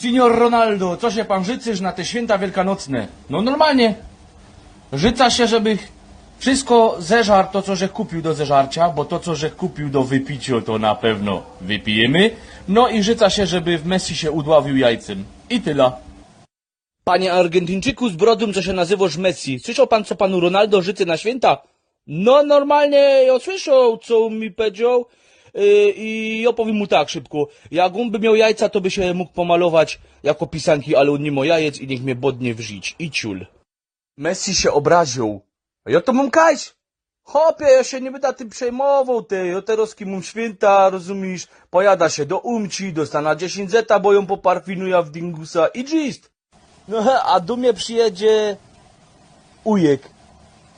Signor Ronaldo, co się pan życzysz na te święta wielkanocne? No normalnie. Życa się, żeby wszystko zeżar to, co żech kupił do zeżarcia, bo to, co żech kupił do wypicia, to na pewno wypijemy. No i życa się, żeby w Messi się udławił jajcem. I tyle. Panie Argentyńczyku z brodą, co się nazywasz Messi, słyszał pan, co panu Ronaldo życzy na święta? No, normalnie ja słyszał, co mi powiedział i ja powiem mu tak szybko. Jak on by miał jajca, to by się mógł pomalować jako pisanki, ale on nie ma jajec i niech mnie bodnie w żyć. I ciul. Messi się obraził. A ja to mam kajś. Hopie, ja się nie będę tym przejmował, ty. Ja teraz kim święta, rozumiesz? Pojada się do umci, dostana 10 zeta, bo ją poparfinuja w dingusa i gist. No, he, a do mnie przyjedzie ujek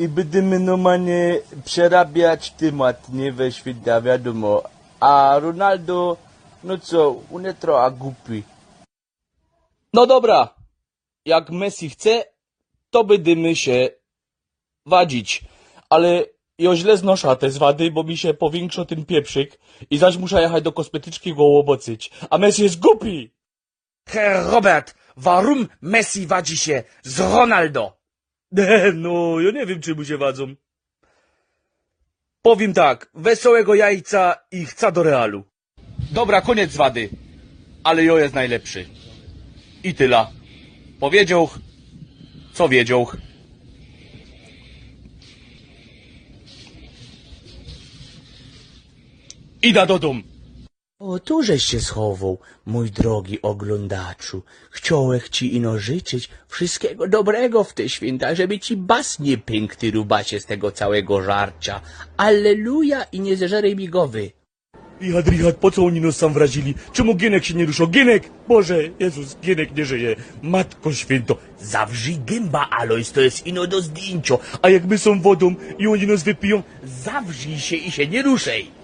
i będziemy normalnie przerabiać temat, nie we święta, wiadomo. A Ronaldo, no co, on jest trochę głupi. No dobra, jak Messi chce, to będziemy się wadzić. Ale ja źle znoszę te zwady, bo mi się powiększa ten pieprzyk i zaś muszę jechać do kosmetyczki go łobocyć. A Messi jest głupi! Herr Robert, warum Messi wadzi się z Ronaldo? No, ja nie wiem, czy mu się wadzą. Powiem tak, wesołego jajca i chca do realu. Dobra, koniec zwady. Ale jo jest najlepszy. I tyle. Powiedział, co wiedział. Ida do dum. O, tu żeś się schował, mój drogi oglądaczu. Chciałech ci ino życzyć wszystkiego dobrego w te święta, żeby ci bas nie pękł, ty rubacie z tego całego żarcia. Alleluja i nie zeżerej migowy. I Adriat, po co oni nas sam wrazili? Czemu Gienek się nie ruszał? Gienek! Boże, Jezus, Gienek nie żyje. Matko święto. Zawrzyj gęba, Alois, to jest ino do zdjęcia. A jak my są wodą i oni nas wypiją? Zawrzyj się i się nie ruszej.